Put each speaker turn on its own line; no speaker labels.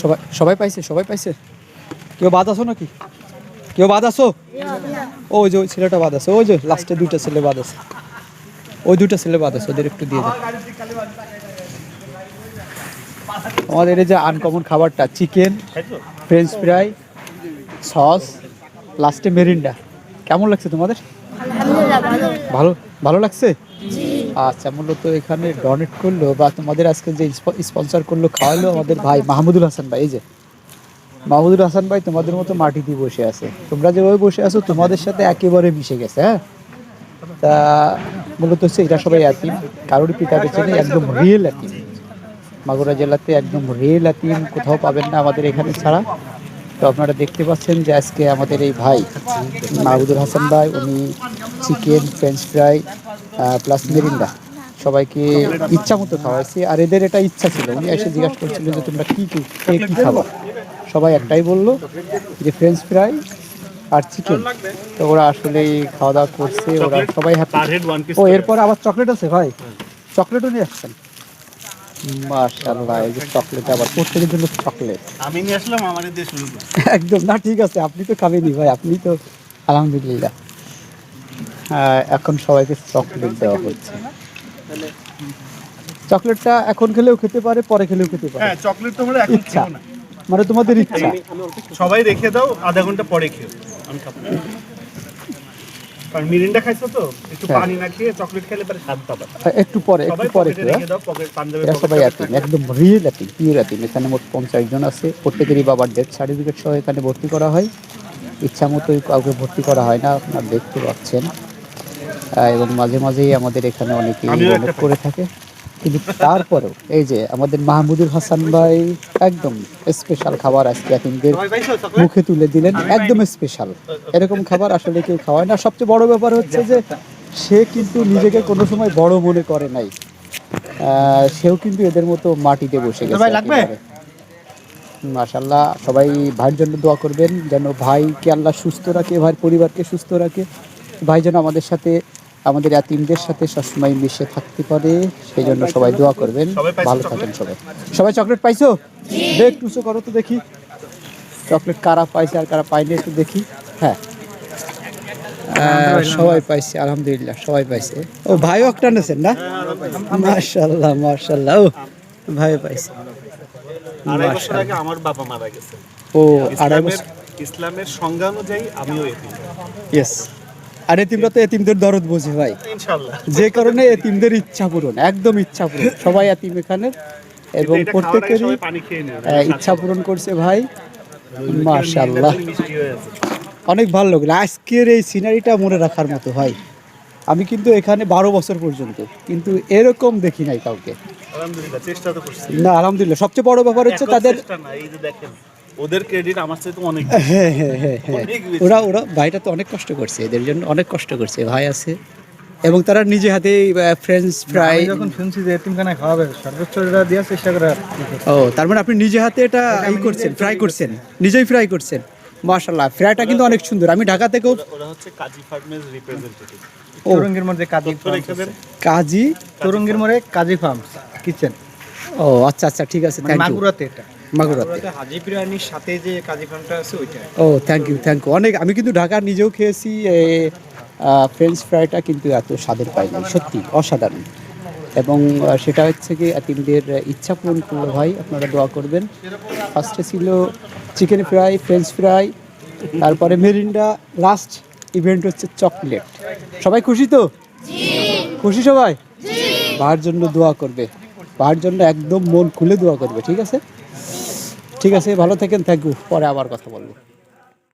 সবাই সবাই পাইছে সবাই পাইছে? কেউ বাদ আছো নাকি? কেউ বাদ আছো? ওই যে ওই ছেলেটা বাদ আছে ওই যে লাস্টে দুইটা ছেলে বাদ আছে। ওই দুইটা ছেলে বাদ আছে ওদের একটু দিয়ে দাও আমাদের এই যে আনকমন খাবারটা চিকেন ফ্রেঞ্চ ফ্রাই সস লাস্টে মেরিন্ডা কেমন লাগছে তোমাদের?
ভালো।
ভালো ভালো লাগছে? আচ্ছা মূলত এখানে ডোনেট করল বা তোমাদের আজকে যে স্পন্সর করল, খাওয়ালো আমাদের ভাই মাহমুদুল হাসান ভাই, এই যে। মাহমুদুল হাসান ভাই তোমাদের মতো মাটিতে বসে আছে। তোমরা যেভাবে বসে আছো, তোমাদের সাথে একেবারে মিশে গেছে হ্যাঁ? তা মূলত হচ্ছে এটা সবাই এতিম কারোর পিতা বেছে নেই, একদম রিয়েল এতিম মাগুরা জেলাতে একদম রিয়েল এতিম কোথাও পাবেন না আমাদের এখানে ছাড়া। তো আপনারা দেখতে পাচ্ছেন যে আজকে আমাদের এই ভাই, মাহমুদুল হাসান ভাই, উনি chicken French fry plus Mirinda সবাইকে ইচ্ছা মতো খাওয়াইছে। আর এদের এটা ইচ্ছা ছিল। উনি এসে জিজ্ঞাসা করছিল যে তোমরা কী কী কে কি খাব? সবাই একটাই বলল যে ফ্রেঞ্চ ফ্রাই আর চিকেন তো ওরা আসলেই খাওয়া দাওয়া করছে। ওরা সবাই হ্যাপি ও এরপর আবার চকলেট আছে ভাই? চকলেটও নিয়ে আসছেন? মাশাআল্লাহ এই যে চকলেট আবার প্রত্যেকের জন্য চকলেট
আমি নিয়ে আসলাম আমাদের দিয়ে শুরু
একদম। না ঠিক আছে আপনি তো খাবেনই ভাই আপনি তো আলহামদুলিল্লাহ। এখন সবাইকে চকলেট দেওয়া হচ্ছে। চকলেটটা এখন খেলেও খেতে পারে পরে খেলেও খেতে পারে।
হ্যাঁ চকলেট তোমরা এখন
ইচ্ছা।
না।
মানে তোমাদের ইচ্ছা।
সবাই রেখে দাও আধা ঘণ্টা পরে খেও আমি খাব না। কারণ মিরিন্ডা খাইছো তো একটু
হ্যাঁ।
পানি না খেয়ে চকলেট খেলে পরে স্বাদ পাবে
একটু পরে একটু পরে খেয়ে
রেখে দাও পকেট পাঞ্জাবে
সবাই আতিম একদম রিয়েল আতিম পিওর আতিম এখানে মোট পঞ্চাশ জন আছে। প্রত্যেকেরই বাবার ডেথ সার্টিফিকেট সহ এখানে ভর্তি করা হয়। ইচ্ছা মতোই কাউকে ভর্তি করা হয় না আপনারা দেখতে পাচ্ছেন। এবং মাঝে মাঝেই আমাদের এখানে অনেকেই donate করে থাকে। কিন্তু তারপরেও এই যে আমাদের মাহমুদুল হাসান ভাই একদম স্পেশাল খাবার আজকে এতিমদের মুখে তুলে দিলেন একদম স্পেশাল এরকম খাবার আসলে কেউ খাওয়ায় না। সবচেয়ে বড় ব্যাপার হচ্ছে যে সে কিন্তু নিজেকে কোনো সময় বড় মনে করে নাই। সেও কিন্তু এদের মতো মাটিতে বসে গেছে
ভাই লাগবে?
মাশাল্লাহ সবাই ভাইয়ের জন্য দোয়া করবেন যেন ভাইকে আল্লাহ সুস্থ রাখে ভাইয়ের পরিবারকে সুস্থ রাখে। ভাই যেন আমাদের সাথে আমাদের এতিমদের সাথে সবসময় মিশে থাকতে পারে সেই জন্য সবাই দোয়া করবেন। ভালো? থাকেন সবাই। সবাই চকলেট পাইছো? দেখ টুসো করো তো দেখি। চকলেট কারা পাইছে আর কারা পাইনি একটু দেখি। হ্যাঁ। সবাই পাইছে আলহামদুলিল্লাহ সবাই পাইছে। ও ভাইও একটা নেছেন না? মার্শাল্লাহ মার্শাল্লাহ ও ভাই পাইছে।
আড়াই বছর আগে আমার বাবা মারা গেছে।
ও আড়াই
ইসলামের
বছর।
ইসলামের সংজ্ঞা অনুযায়ী আমিও
ইয়েস আর এতিমরা তো এতিমদের দরদ বোঝে ভাই। যে কারণে এতিমদের ইচ্ছা পূরণ একদম ইচ্ছা পূরণ। সবাই এতিম এখানে এবং প্রত্যেকেরই আহ, ইচ্ছা পূরণ করছে ভাই। মাশাল্লাহ
হয়ে
অনেক ভালো লাগল। আজকের এই সিনারিটা মনে রাখার মতো ভাই। আমি কিন্তু এখানে বারো বছর পর্যন্ত কিন্তু এরকম দেখি নাই কাউকে। না আলহামদুলিল্লাহ। সবচেয়ে বড় ব্যাপার হচ্ছে তাদের
ওদের ক্রেডিট আমার চাইতে অনেক
হ্যাঁ হ্যাঁ হ্যাঁ হ্যাঁ। ওরা ওরা ভাইটা তো অনেক কষ্ট করছে এদের জন্য অনেক কষ্ট করছে ভাই আছে। এবং তারা নিজে হাতে ফ্রেঞ্চ ফ্রাই
আমি যখন শুনছি যে এতিমখানায় খাওয়াবে সর্বোচ্চ এটা দেওয়ার চেষ্টা করে
ও তার মানে আপনি নিজে হাতে এটা ই করছেন ফ্রাই করছেন নিজেই ফ্রাই করছেন। মাশাল্লাহ ফ্রাইটা কিন্তু অনেক সুন্দর। আমি ঢাকা থেকেও
ওরা হচ্ছে কাজী ফার্মের রিপ্রেজেন্টেটিভ
ও।
মধ্যে কাজী
কাজী?
চৌরঙ্গির মোড়ে কাজী ফার্ম কিচেন
ও আচ্ছা আচ্ছা ঠিক আছে
মানে
থ্যাংক ইউ
মাগুরাতে এটা।
মাগুরাতে।
হাজি বিরিয়ানির সাথে যে কাজী ফার্মটা আছে ওইটা।
ও থ্যাংক ইউ থ্যাংক ইউ অনেক আমি কিন্তু ঢাকা নিজেও খেয়েছি ফ্রেঞ্চ ফ্রাইটা কিন্তু এত স্বাদের পাইনি সত্যি অসাধারণ। এবং সেটা হচ্ছে কি এতিমদের ইচ্ছা পূরণ করল ভাই আপনারা দোয়া করবেন। ফার্স্টে ছিল চিকেন ফ্রাই ফ্রেঞ্চ ফ্রাই তারপরে মেরিন্ডা লাস্ট ইভেন্ট হচ্ছে চকলেট সবাই খুশি তো? খুশি সবাই? ভাইয়ের জন্য দোয়া করবে। ভাইয়ের জন্য একদম মন খুলে দোয়া করবে ঠিক আছে? ঠিক আছে ভালো থাকেন থ্যাংক ইউ পরে আবার কথা বলব।